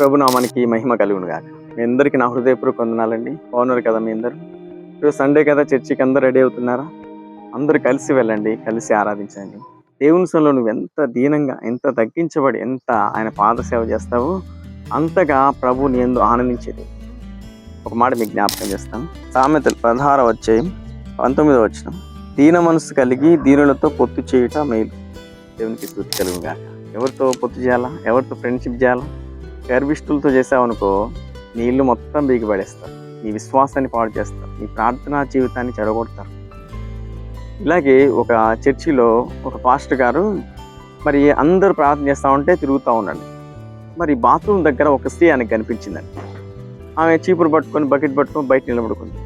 ప్రభునామానికి మహిమ కలుగును గాక. మీ అందరికీ నా హృదయపూర్వక వందనాలండి. బాగున్నారు కదా మీ అందరు? ఈరోజు సండే కదా చర్చికి అందరు రెడీ అవుతున్నారా? అందరు కలిసి వెళ్ళండి కలిసి ఆరాధించండి. దేవుని సొంలో నువ్వు ఎంత దీనంగా ఎంత తగ్గించబడి ఎంత ఆయన పాద సేవ చేస్తావో అంతగా ప్రభు నీ ఆనందించేది. ఒక మాట మీకు జ్ఞాపకం చేస్తాను. సామెతలు పదహార వచ్చాయి పంతొమ్మిదో వచ్చిన దీన మనసు కలిగి దీనులతో పొత్తు చేయుట మేలు. దేవునికి తృప్తి కలుగుగా ఎవరితో పొత్తు చేయాలా? ఎవరితో ఫ్రెండ్షిప్ చేయాలా? గర్విష్ఠులతో చేసావనుకో నీ మొత్తం బీగి పడేస్తారు నీ విశ్వాసాన్ని పాడు చేస్తారు. నీ ప్రార్థనా జీవితాన్ని చెడగొడతారు. ఇలాగే ఒక చర్చిలో ఒక పాస్టర్ గారు మరి అందరూ ప్రార్థన చేస్తూ ఉంటే తిరుగుతూ ఉన్నాడు మరి బాత్రూమ్ దగ్గర ఒక స్త్రీ ఆయనకు కనిపించిందండి. ఆమె చీపురు పట్టుకొని బకెట్ పట్టుకొని బయట నిలబడుకుంది.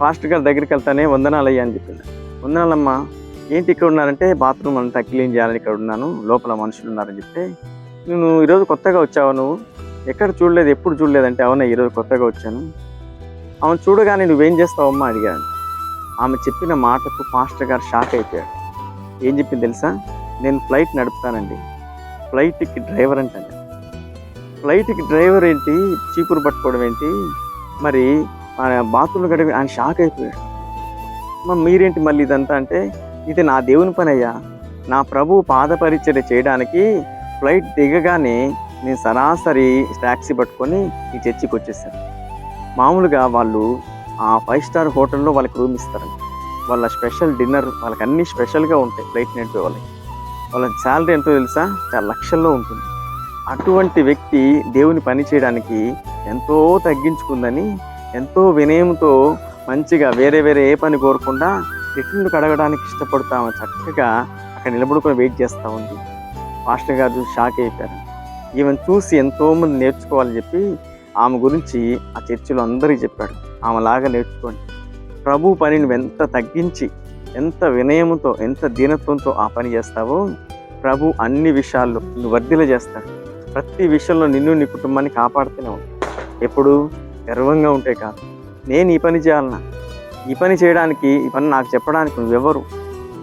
పాస్టర్ గారి దగ్గరికి వెళ్తానే వందనాలు అయ్యా అని చెప్పింది. వందనాలమ్మా ఏంటి ఇక్కడ ఉన్నారంటే బాత్రూమ్ అంతా క్లీన్ చేయాలని ఇక్కడ ఉన్నాను లోపల మనుషులు ఉన్నారని చెప్తే నేను ఈరోజు కొత్తగా వచ్చావు నువ్వు? ఎక్కడ చూడలేదు ఎప్పుడు చూడలేదంటే అవునా ఈరోజు కొత్తగా వచ్చాను? ఆమె చూడగానే నువ్వేం చేస్తావమ్మా అడిగాను. ఆమె చెప్పిన మాటకు మాస్టర్ గారు షాక్ అయిపోయాడు ఏం చెప్పింది తెలుసా? నేను ఫ్లైట్ నడుపుతానండి. ఫ్లైట్కి డ్రైవర్ అంటాను ఫ్లైట్కి డ్రైవర్ ఏంటి? చీపురు పట్టుకోవడం ఏంటి? మరి బాత్రూమ్ గడిపి ఆయన షాక్ అయిపోయాడు. మరి మీరేంటి మళ్ళీ ఇదంతా అంటే? ఇది నా దేవుని పని అయ్యా నా ప్రభు పాదపరిచర్య చేయడానికి ఫ్లైట్ దిగగానే నేను సరాసరి ట్యాక్సీ పట్టుకొని ఈ చర్చికి వచ్చేసాను. మామూలుగా వాళ్ళు ఆ ఫైవ్ స్టార్ హోటల్లో వాళ్ళకి రూమ్ ఇస్తారండి. వాళ్ళ స్పెషల్ డిన్నర్ వాళ్ళకి అన్ని స్పెషల్గా ఉంటాయి ఫ్లైట్ నడిపే వాళ్ళకి. వాళ్ళ శాలరీ ఎంతో తెలుసా? చాలా లక్షల్లో ఉంటుంది. అటువంటి వ్యక్తి దేవుని పని చేయడానికి ఎంతో తగ్గించుకుందని ఎంతో వినయంతో మంచిగా వేరే వేరే ఏ పని కోరకుండా రిటర్న్ కడగడానికి ఇష్టపడతాము చక్కగా అక్కడ నిలబడుకొని వెయిట్ చేస్తూ ఉంది. మాస్టర్ గారు షాక్ అయిపోయారు. ఈమెను చూసి ఎంతోమంది నేర్చుకోవాలని చెప్పి ఆమె గురించి ఆ చర్చిలో అందరికీ చెప్పాడు. ఆమెలాగా నేర్చుకోండి. ప్రభు పనిని ఎంత తగ్గించి ఎంత వినయముతో ఎంత దీనత్వంతో ఆ పని చేస్తావో ప్రభు అన్ని విషయాల్లో నువ్వు వర్ధిల చేస్తాడు. ప్రతి విషయంలో నిన్ను నీ కుటుంబాన్ని కాపాడుతూనే ఉంటాడు. ఎప్పుడు గర్వంగా ఉంటే కాదు. నేను ఈ పని చేయాలన్నా ఈ పని చేయడానికి ఈ పని నాకు చెప్పడానికి నువ్వెవరు?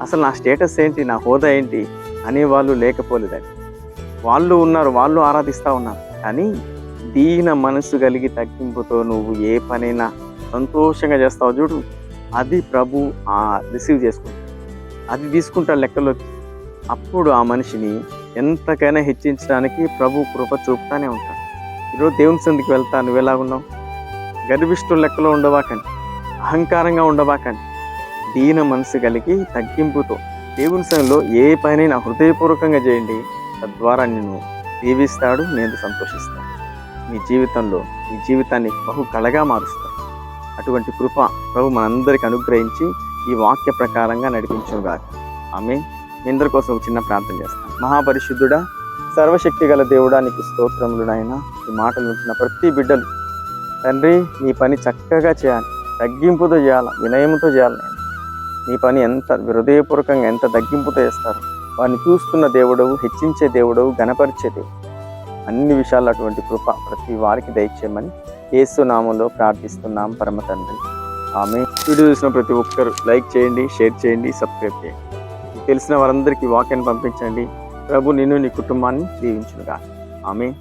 అసలు నా స్టేటస్ ఏంటి? నా హోదా ఏంటి? అనేవాళ్ళు లేకపోలేదని వాళ్ళు ఉన్నారు వాళ్ళు ఆరాధిస్తూ ఉన్నారు. కానీ దీన మనసు కలిగి తగ్గింపుతో నువ్వు ఏ పనైనా సంతోషంగా చేస్తావు చూడు. అది ప్రభు ఆ రిసీవ్ చేసుకుంటాడు. అది తీసుకుంటాడు లెక్కలోకి. అప్పుడు ఆ మనిషిని ఎంతకైనా హెచ్చించడానికి ప్రభు కృప చూపుతానే ఉంటాడు. ఈరోజు దేవుని సందికి వెళ్తా నువ్వు ఎలాగున్నావు గర్భిష్ఠుల లెక్కలో ఉండవాకండి అహంకారంగా ఉండవాకండి దీన మనసు కలిగి తగ్గింపుతో దేవుని సంఘంలో ఏ పనైనా హృదయపూర్వకంగా చేయండి తద్వారా నేను దీవిస్తాడు నేను సంతోషిస్తాను. మీ జీవితంలో మీ జీవితాన్ని బహు కళగా మారుస్తాను. అటువంటి కృప ప్రభు మనందరికి అనుగ్రహించి ఈ వాక్య ప్రకారంగా నడిపించును ఆమె మీ అందరి కోసం ఒక చిన్న ప్రార్థన చేస్తాను. మహాపరిశుద్ధుడా సర్వశక్తి గల దేవుడా నీకు స్తోత్రములు నాయన. ఈ మాటలు వింటున్న ప్రతి బిడ్డలు తండ్రి నీ పని చక్కగా చేయాలి. తగ్గింపుతో చేయాలి వినయముతో చేయాలి? నీ పని ఎంత హృదయపూర్వకంగా ఎంత తగ్గింపుతో చేస్తారు? వారిని చూస్తున్న దేవుడవు హెచ్చించే దేవుడవు గణపరిచే దేవుడు. అన్ని విషయాల్లో అటువంటి కృప ప్రతి వారికి దయచేయమని ఏసునామంలో ప్రార్థిస్తున్నాం పరమ తండ్రి. ఆమె వీడియో చూసిన ప్రతి ఒక్కరు లైక్ చేయండి షేర్ చేయండి సబ్స్క్రైబ్ చేయండి. తెలిసిన వారందరికీ వాక్యాన్ని పంపించండి. ప్రభు నిన్ను నీ కుటుంబాన్ని దీవించుగా ఆమె